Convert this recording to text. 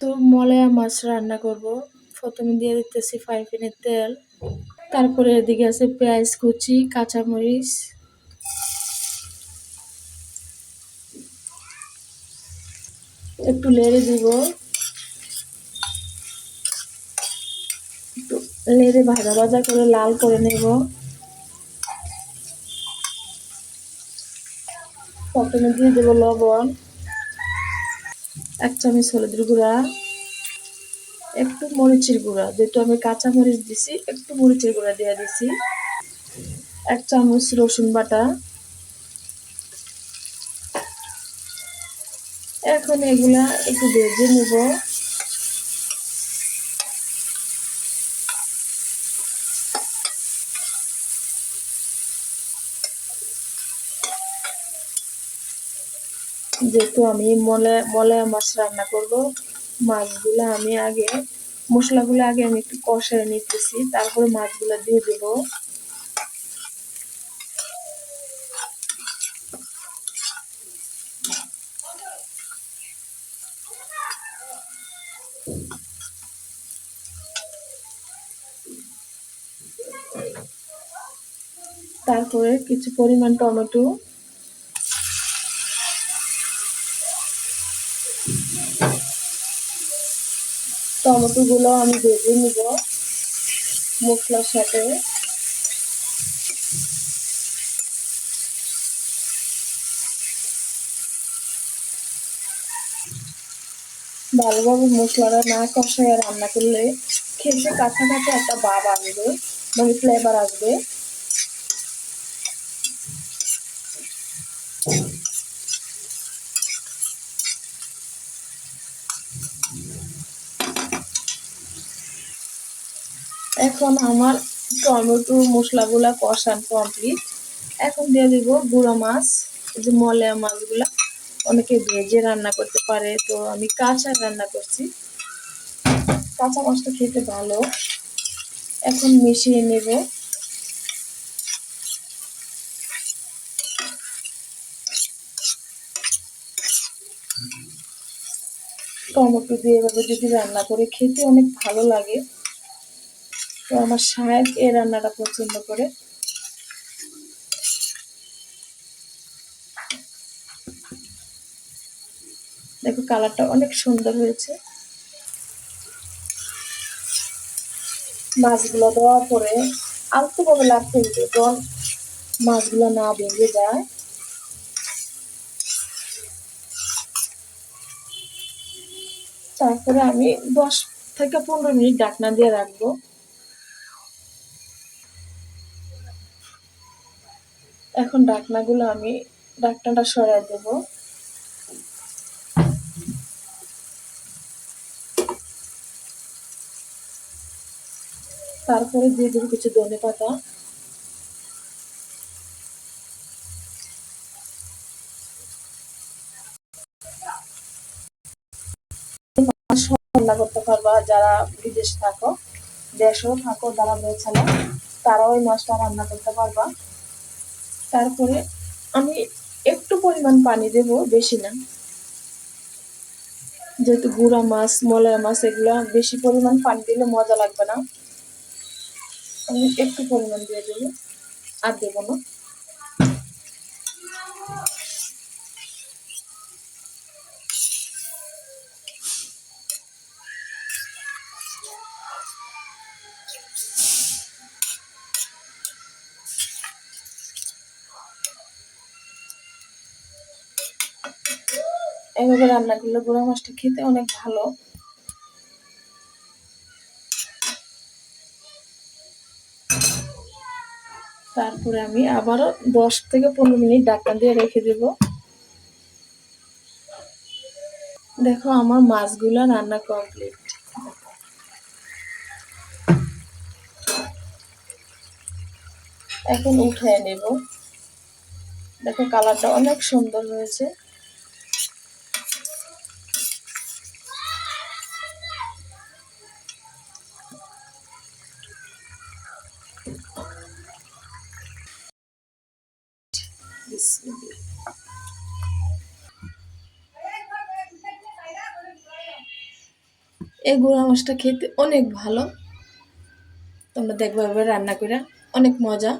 তো মলয়া মাছ রান্না করব। প্রথমে দিয়ে দিতেছি ফ্রাই প্যানের তেল। তারপরে এদিকে আছে পেঁয়াজ কুচি, কাঁচামরিচ। একটু লেড়ে দিব। একটু লেড়ে ভাজা ভাজা করে লাল করে নেব। প্রথমে দিয়ে দেবো লবণ। এক চামচ হলুদের গুঁড়া, একটু মরিচের গুঁড়া, যেহেতু আমি কাঁচা মরিচ দিছি, একটু মরিচের গুঁড়া দিয়ে দিছি। এক চামচ রসুন বাটা। এখন এগুলা একটু ভেজে নেব। যেহেতু আমি মলে মলয়া মাছ রান্না করব, মাছগুলো আমি আগে, মশলাগুলো আগে আমি একটু কষায় নিতেছি, তারপরে মাছগুলো দিয়ে দেব। তারপরে কিছু পরিমাণ টমেটো টমেটোগুলো আমি ভেজে নিব মশলার সাথে। ভালোভাবে মশলাটা না কষায় রান্না করলে খেতে কাঁচা কাঁচা একটা বাব আসবে মানে ফ্লেভার আসবে। এখন আমার টমেটো মশলাগুলা কষান কমপ্লিট এখন দিয়ে দিব গুঁড়ো মাছ যে মলয়া মাছগুলা। অনেকে ভেজে রান্না করতে পারে, তো আমি কাঁচা রান্না করছি। কাঁচা মাছটা খেতে ভালো। এখন মিশিয়ে নেব। টমেটো দিয়ে এভাবে যদি রান্না করে খেতে অনেক ভালো লাগে। তো আমার সাহেব এই রান্নাটা পছন্দ করে। দেখো কালারটা অনেক সুন্দর হয়েছে। মাছগুলো দেওয়ার পরে আলতু ভাবে লাগতে হবে যখন মাছগুলো না ভেঙে যায়। তারপরে আমি দশ থেকে পনেরো মিনিট ডাকনা দিয়ে রাখব। এখন ডাকনাগুলো আমি ডাকনাটা সরাই দেব। তারপরে দিয়ে দেবো কিছু ধনে পাতা। রান্না করতে পারবা, যারা বিদেশে থাকো, দেশেও থাকো, যারা বেছানা তারাও ওই মাছটা রান্না করতে পারবা। তারপরে আমি একটু পরিমাণ পানি দেব, বেশি না। যেহেতু গুঁড়া মাছ, মলয়া মাছ, এগুলো বেশি পরিমাণ পানি দিলে মজা লাগবে না। আমি একটু পরিমাণ দিয়ে দেবো, আর দেবো না। এভাবে রান্না করলে গুঁড়া মাছটা খেতে অনেক ভালো। তারপরে আমি আবারও দশ থেকে পনেরো মিনিট ডাক্তার দিয়ে রেখে দেব। দেখো আমার মাছগুলো রান্না কমপ্লিট। এখন উঠে নেব। দেখো কালারটা অনেক সুন্দর হয়েছে। এই গুঁড়া মাছটা খেতে অনেক ভালো। তোমরা দেখবে এবার রান্না করে অনেক মজা।